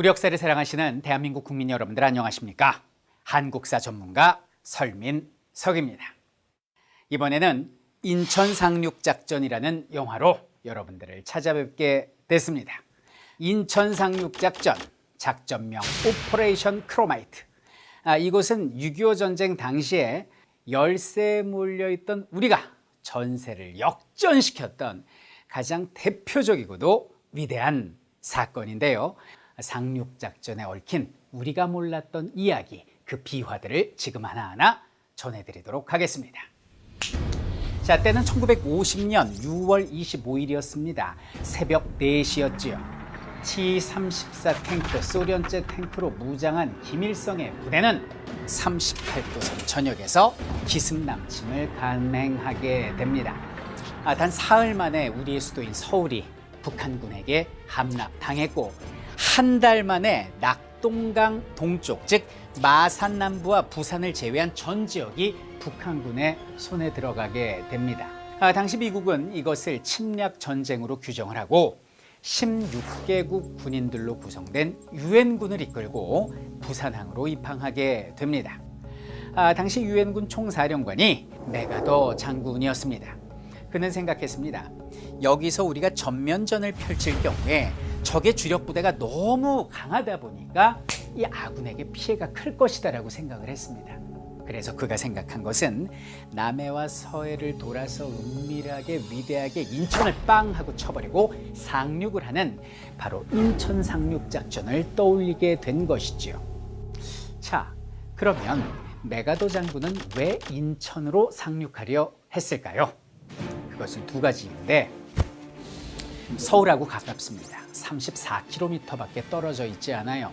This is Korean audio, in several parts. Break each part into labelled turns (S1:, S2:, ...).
S1: 우리 역사를 사랑하시는 대한민국 국민 여러분들 안녕하십니까? 한국사 전문가 설민 석입니다. 이번에는 인천 상륙 작전이라는 영화로 여러분들을 찾아뵙게 됐습니다. 인천 상륙 작전 작전명 오퍼레이션 크로마이트. 아, 이곳은 6.25 전쟁 당시에 열세에 몰려있던 우리가 전세를 역전시켰던 가장 대표적이고도 위대한 사건인데요. 상륙작전에 얽힌 우리가 몰랐던 이야기, 그 비화들을 지금 하나하나 전해드리도록 하겠습니다. 자, 때는 1950년 6월 25일이었습니다. 새벽 4시였지요. T-34 탱크, 소련제 탱크로 무장한 김일성의 부대는 38도선 전역에서 기습남침을 감행하게 됩니다. 아, 단 사흘 만에 우리의 수도인 서울이 북한군에게 함락당했고 한 달 만에 낙동강 동쪽 즉 마산 남부와 부산을 제외한 전 지역이 북한군의 손에 들어가게 됩니다. 아, 당시 미국은 이것을 침략 전쟁으로 규정을 하고 16개국 군인들로 구성된 유엔군을 이끌고 부산항으로 입항하게 됩니다. 아, 당시 유엔군 총사령관이 메가더 장군이었습니다. 그는 생각했습니다. 여기서 우리가 전면전을 펼칠 경우에 적의 주력 부대가 너무 강하다 보니까 이 아군에게 피해가 클 것이다라고 생각을 했습니다. 그래서 그가 생각한 것은 남해와 서해를 돌아서 은밀하게 위대하게 인천을 빵 하고 쳐버리고 상륙을 하는 바로 인천 상륙 작전을 떠올리게 된 것이지요. 자, 그러면 메가도 장군은 왜 인천으로 상륙하려 했을까요? 그것은 두 가지인데 서울하고 가깝습니다. 34km밖에 떨어져 있지 않아요.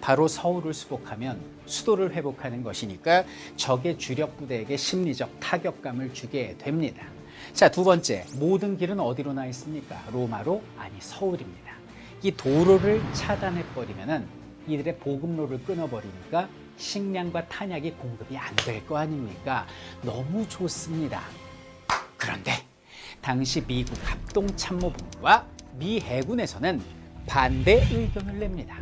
S1: 바로 서울을 수복하면 수도를 회복하는 것이니까 적의 주력 부대에게 심리적 타격감을 주게 됩니다. 자, 두 번째, 모든 길은 어디로 나 있습니까? 로마로? 아니, 서울입니다. 이 도로를 차단해 버리면은 이들의 보급로를 끊어 버리니까 식량과 탄약이 공급이 안 될 거 아닙니까? 너무 좋습니다. 그런데 당시 미국 합동참모본부와 미 해군에서는 반대 의견을 냅니다.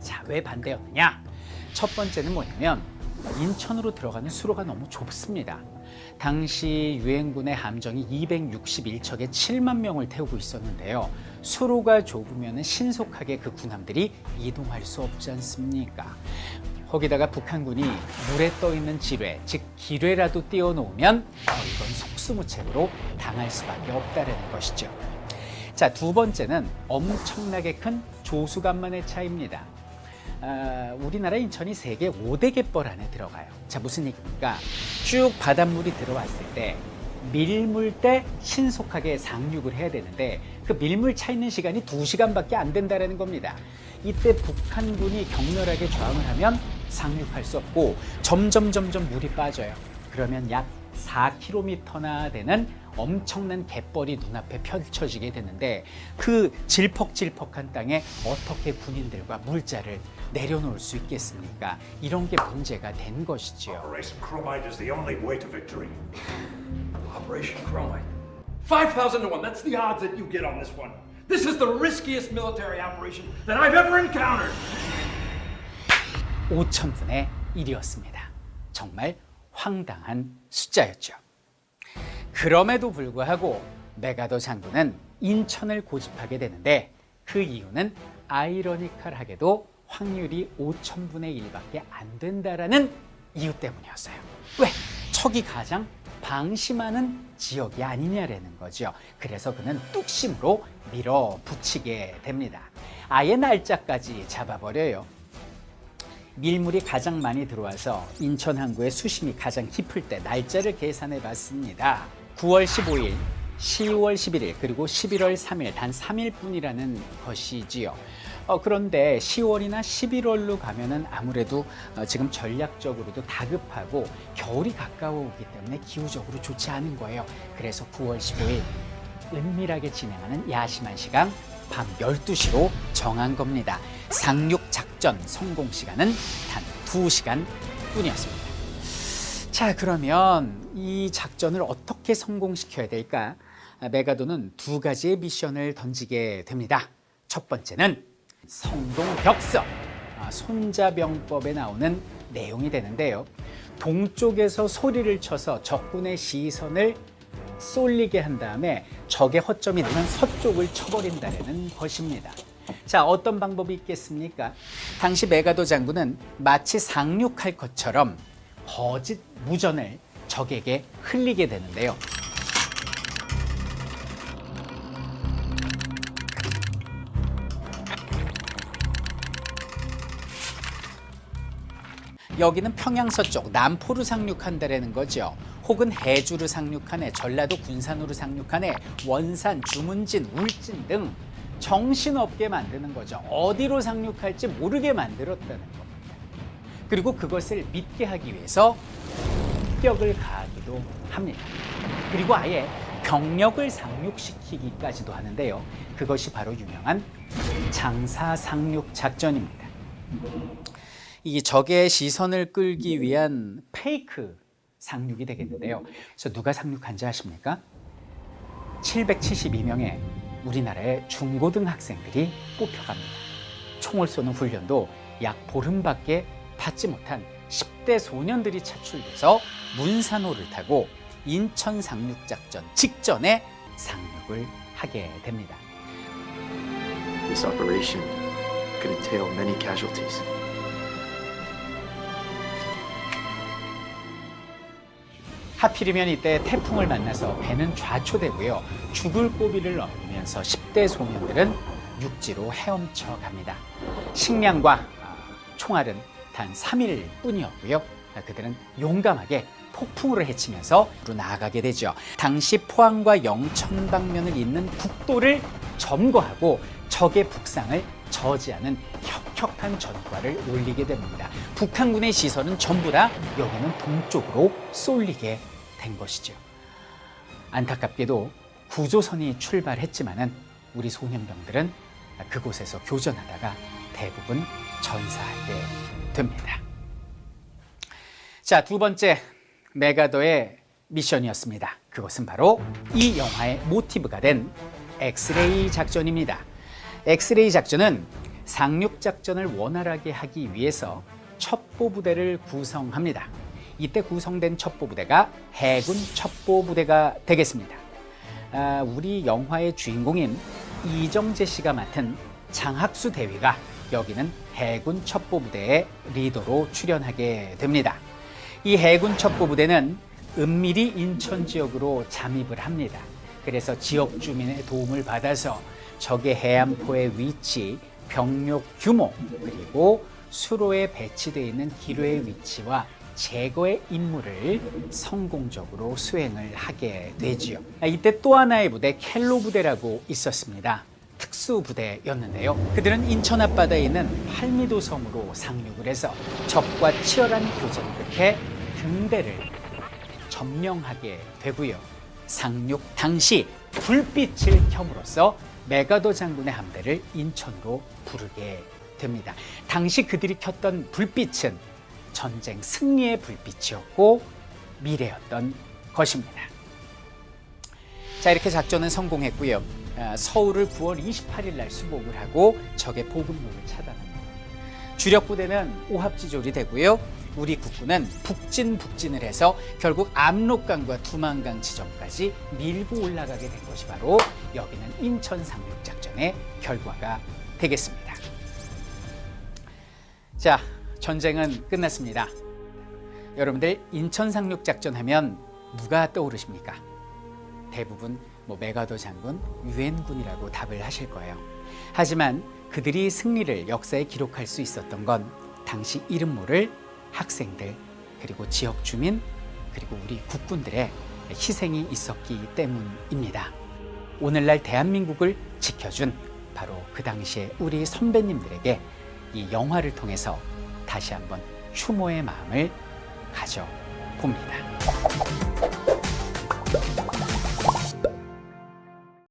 S1: 자, 왜 반대였느냐? 첫 번째는 뭐냐면 인천으로 들어가는 수로가 너무 좁습니다. 당시 유엔군의 함정이 261척에 7만 명을 태우고 있었는데요. 수로가 좁으면 신속하게 그 군함들이 이동할 수 없지 않습니까? 거기다가 북한군이 물에 떠 있는 지뢰, 즉 기뢰라도 띄워놓으면 어, 이건 속 수무책으로 당할 수밖에 없다는 것이죠. 자, 두 번째는 엄청나게 큰 조수간만의 차이입니다. 아, 우리나라 인천이 세계 5대 갯벌 안에 들어가요. 자, 무슨 얘기입니까? 쭉 바닷물이 들어왔을 때 밀물 때 신속하게 상륙을 해야 되는데 그 밀물 차 있는 시간이 2시간밖에 안 된다는 겁니다. 이때 북한군이 격렬하게 저항을 하면 상륙할 수 없고 점점 점점 물이 빠져요. 그러면 약 4km나 되는 엄청난 갯벌이 눈앞에 펼쳐지게 되는데 그 질퍽질퍽한 땅에 어떻게 군인들과 물자를 내려놓을 수 있겠습니까? 이런 게 문제가 된 것이지요.
S2: Operation Chromite is the only way to victory.
S3: Operation Chromite. 5,000 to 1. That's the odds that you get on this one. This is the riskiest military operation that I've ever encountered.
S1: 5천분의 1이었습니다. 정말 황당한 숫자였죠. 그럼에도 불구하고 메가더 장군은 인천을 고집하게 되는데 그 이유는 아이러니컬하게도 확률이 5천분의 1밖에 안 된다라는 이유 때문이었어요. 왜? 척이 가장 방심하는 지역이 아니냐라는 거죠. 그래서 그는 뚝심으로 밀어붙이게 됩니다. 아예 날짜까지 잡아버려요. 밀물이 가장 많이 들어와서 인천 항구의 수심이 가장 깊을 때 날짜를 계산해 봤습니다. 9월 15일, 10월 11일, 그리고 11월 3일, 단 3일 뿐이라는 것이지요. 어, 그런데 10월이나 11월로 가면은 아무래도 어, 지금 전략적으로도 다급하고 겨울이 가까워 오기 때문에 기후적으로 좋지 않은 거예요. 그래서 9월 15일 은밀하게 진행하는 야심한 시간 밤 12시로 정한 겁니다. 상륙 작 전 성공 시간은 단 2시간 뿐이었습니다. 자, 그러면 이 작전을 어떻게 성공시켜야 될까? 아, 메가도는 두 가지의 미션을 던지게 됩니다. 첫 번째는 성동 벽서 아, 손자병법에 나오는 내용이 되는데요. 동쪽에서 소리를 쳐서 적군의 시선을 쏠리게 한 다음에 적의 허점이 되면 서쪽을 쳐버린다는 것입니다. 자, 어떤 방법이 있겠습니까? 당시 메가도 장군은 마치 상륙할 것처럼 거짓 무전을 적에게 흘리게 되는데요. 여기는 평양 서쪽 남포로 상륙한다라는 거죠. 혹은 해주로 상륙하네, 전라도 군산으로 상륙하네, 원산, 주문진, 울진 등 정신없게 만드는 거죠. 어디로 상륙할지 모르게 만들었다는 겁니다. 그리고 그것을 믿게 하기 위해서 격을 가하기도 합니다. 그리고 아예 병력을 상륙시키기까지도 하는데요. 그것이 바로 유명한 장사 상륙 작전입니다. 이 적의 시선을 끌기 위한 페이크 상륙이 되겠는데요. 그래서 누가 상륙한지 아십니까? 772명의 우리나라의 중고등학생들이 뽑혀갑니다. 총을 쏘는 훈련도 약 보름밖에 받지 못한 10대 소년들이 차출돼서 문산호를 타고 인천 상륙작전 직전에 상륙을 하게 됩니다.
S4: This operation could entail many casualties.
S1: 하필이면 이때 태풍을 만나서 배는 좌초되고요. 죽을 고비를 넘으면서 10대 소년들은 육지로 헤엄쳐 갑니다. 식량과 아, 총알은 단 3일 뿐이었고요. 아, 그들은 용감하게 폭풍우를 헤치면서 로 나아가게 되죠. 당시 포항과 영천 방면을 잇는 국도를 점거하고 적의 북상을 저지하는 혁혁한 전과를 올리게 됩니다. 북한군의 시선은 전부 다 여기는 동쪽으로 쏠리게 된 것이죠. 안타깝게도 구조선이 출발했지만은 우리 소년병들은 그곳에서 교전하다가 대부분 전사하게 됩니다. 자, 두 번째 메가더의 미션이었습니다. 그것은 바로 이 영화의 모티브가 된 엑스레이 작전입니다. 엑스레이 작전은 상륙 작전을 원활하게 하기 위해서 첩보 부대를 구성합니다. 이때 구성된 첩보 부대가 해군 첩보 부대가 되겠습니다. 아, 우리 영화의 주인공인 이정재 씨가 맡은 장학수 대위가 여기는 해군 첩보 부대의 리더로 출연하게 됩니다. 이 해군 첩보 부대는 은밀히 인천 지역으로 잠입을 합니다. 그래서 지역 주민의 도움을 받아서 적의 해안포의 위치, 병력 규모, 그리고 수로에 배치되어 있는 기뢰의 위치와 제거의 임무를 성공적으로 수행을 하게 되지요. 아, 이때 또 하나의 부대, 켈로 부대라고 있었습니다. 특수 부대였는데요. 그들은 인천 앞바다에 있는 팔미도 섬으로 상륙을 해서 적과 치열한 교전 끝에 등대를 점령하게 되고요. 상륙 당시 불빛을 켬으로써 메가도 장군의 함대를 인천으로 부르게 됩니다. 당시 그들이 켰던 불빛은 전쟁 승리의 불빛이었고 미래였던 것입니다. 자 이렇게 작전은 성공했고요. 아, 서울을 9월 28일 날 수복을 하고 적의 보급로를 차단합니다. 주력 부대는 오합지졸이 되고요. 우리 국군은 북진 북진을 해서 결국 압록강과 두만강 지점까지 밀고 올라가게 된 것이 바로 여기는 인천 상륙 작전의 결과가 되겠습니다. 자, 전쟁은 끝났습니다. 여러분들 인천 상륙 작전 하면 누가 떠오르십니까? 대부분 뭐 메가도 장군, 유엔군이라고 답을 하실 거예요. 하지만 그들이 승리를 역사에 기록할 수 있었던 건 당시 이름 모를 학생들 그리고 지역 주민 그리고 우리 국군들의 희생이 있었기 때문입니다. 오늘날 대한민국을 지켜준 바로 그 당시에 우리 선배님들에게 이 영화를 통해서 다시 한번 추모의 마음을 가져봅니다.